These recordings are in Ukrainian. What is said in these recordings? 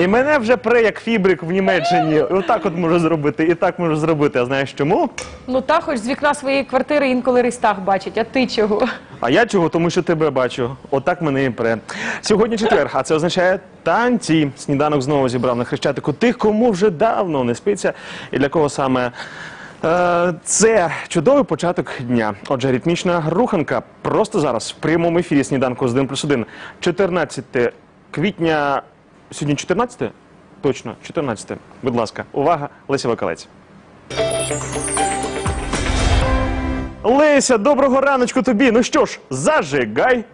І мене вже пре як фібрик в Німеччині. Отак от можу зробити, і так можу зробити. А знаєш чому? Ну та хоч з вікна своєї квартири інколи Рейстаг бачить, а ти чого? А я чого? Тому що тебе бачу. Отак мене і пре. Сьогодні четвер, а це означає танці. Сніданок знову зібрав на хрещатику тих, кому вже давно не спиться, і для кого саме. Е, Це чудовий початок дня. Отже, ритмічна руханка просто зараз в прямому ефірі сніданку з 1 плюс 1. 14 квітня. Сьогодні 14? Точно, 14. Будь ласка, увага, Леся Вакалець. Леся, доброго раночку тобі. Ну що ж, зажигай.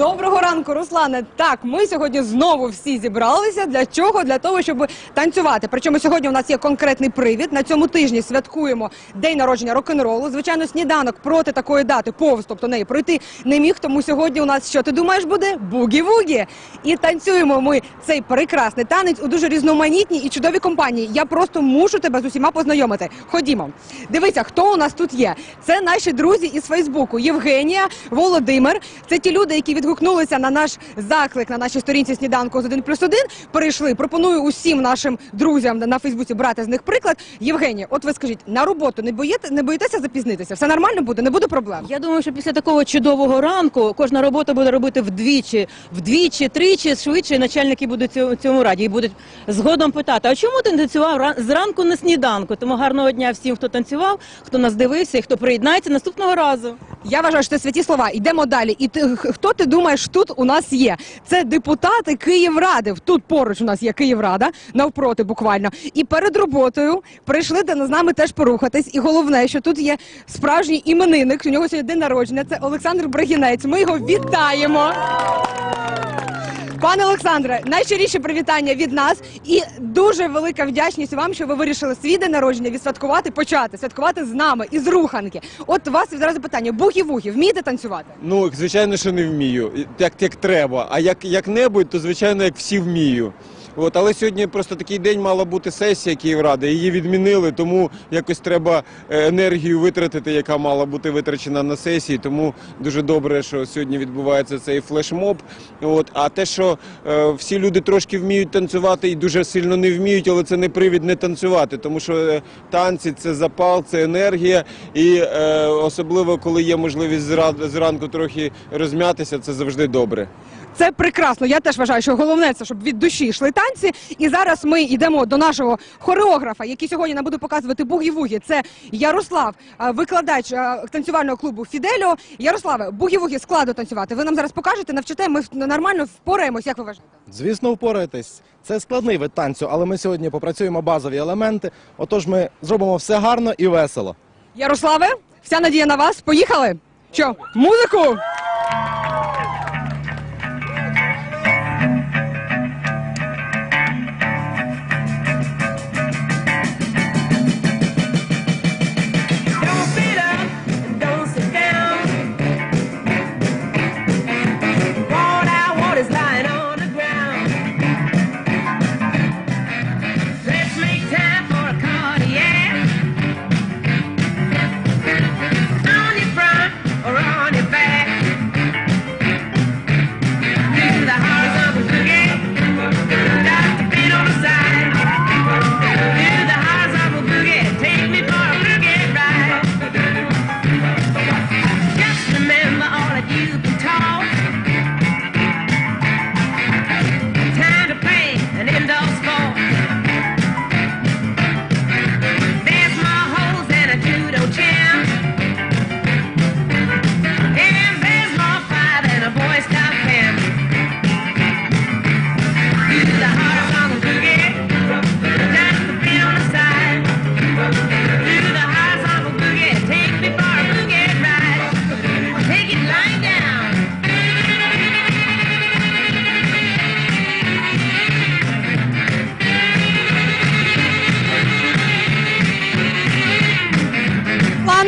Доброго ранку, Руслане. Так, ми сьогодні знову всі зібралися. Для чого? Для того, щоб танцювати. Причому сьогодні у нас є конкретний привід. На цьому тижні святкуємо день народження рок-н-ролу. Звичайно, сніданок проти такої дати, повз, тобто неї пройти не міг. Тому сьогодні у нас що ти думаєш буде? Бугі-вугі. І танцюємо ми цей прекрасний танець у дуже різноманітній і чудовій компанії. Я просто мушу тебе з усіма познайомити. Ходімо. Дивися, хто у нас тут є. Це наші друзі із Фейсбуку. Євгенія, Володимир. Це ті люди, які відгукнулися на наш заклик на нашій сторінці сніданку з 1 плюс 1. Перейшли. Пропоную усім нашим друзям на Фейсбуці брати з них приклад. Євгенія, от ви скажіть, на роботу не боїте, не боїтеся запізнитися? Все нормально буде, не буде проблем. Я думаю, що після такого чудового ранку кожна робота буде робити вдвічі, вдвічі, тричі швидше. Начальники будуть цьому, раді і будуть згодом питати: а чому ти танцював ран- зранку на сніданку? Тому гарного дня всім, хто танцював, хто нас дивився і хто приєднається наступного разу. Я вважаю, що це святі слова. Йдемо далі. І ти, хто ти думаєш, тут у нас є? Це депутати Київради. Тут поруч у нас є Київрада, навпроти буквально. І перед роботою прийшли до- з нами теж порухатись. І головне, що тут є справжній іменинник. У нього сьогодні день народження. Це Олександр Брагінець. Ми його вітаємо. Пане Олександре, найщиріше привітання від нас і дуже велика вдячність вам, що ви вирішили свій день народження відсвяткувати, почати святкувати з нами із руханки. От у вас відразу питання: бухі-вухі, вмієте танцювати? Ну, звичайно, що не вмію, як, як треба. А як, як-небудь, то звичайно, як всі вмію. От, але сьогодні просто такий день мала бути сесія Київради. Її відмінили, тому якось треба е, енергію витратити, яка мала бути витрачена на сесії. Тому дуже добре, що сьогодні відбувається цей флешмоб. От, а те, що е, всі люди трошки вміють танцювати і дуже сильно не вміють, але це не привід не танцювати, тому що е, танці це запал, це енергія, і е, особливо коли є можливість зра- зранку трохи розм'ятися, це завжди добре. Це прекрасно. Я теж вважаю, що головне це, щоб від душі йшли танці. І зараз ми йдемо до нашого хореографа, який сьогодні нам буде показувати бугі-вугі. Це Ярослав, викладач танцювального клубу Фіделіо. Ярославе, бугі-вугі складно танцювати. Ви нам зараз покажете, навчите. Ми нормально впораємось. Як ви вважаєте? Звісно, впораєтесь. Це складний вид танцю, але ми сьогодні попрацюємо базові елементи. Отож, ми зробимо все гарно і весело. Ярославе, вся надія на вас. Поїхали. Що, музику?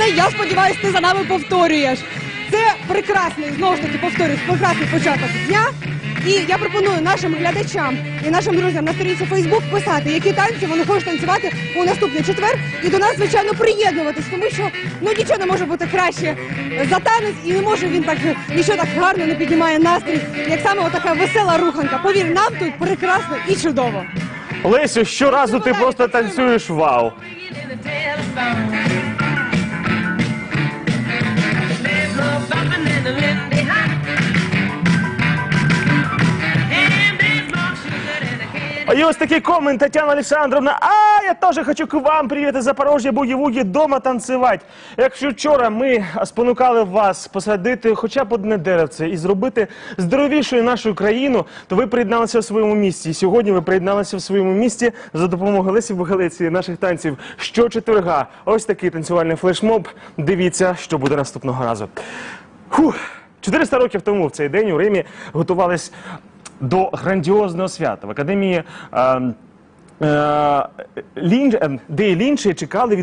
Пане, я сподіваюся, ти за нами повторюєш. Це прекрасний, знову ж таки повторюсь, прекрасний початок дня. І я пропоную нашим глядачам і нашим друзям на сторінці Фейсбук писати, які танці вони хочуть танцювати у наступний четвер. І до нас, звичайно, приєднуватись, тому що ну нічого не може бути краще за танець, і не може він так нічого так гарно не піднімає настрій, як саме отака весела руханка. Повір, нам тут прекрасно і чудово. Лесю, щоразу ти просто танцюєш вау. Ось такий комент Тетяна Олександровна. А я теж хочу к вам, привіт із Запорожжя, бугі-вугі, дома танцювати. Якщо вчора ми спонукали вас посадити хоча б одне деревце і зробити здоровішою нашу країну, то ви приєдналися в своєму місті. І сьогодні ви приєдналися в своєму місті за допомогою Лесі Бугалиці наших танців щочетверга. Ось такий танцювальний флешмоб. Дивіться, що буде наступного разу. Фух. 400 років тому в цей день у Римі готувались до грандіозного свята в академії. е, е, Лінч, е, де Лінчі чекали від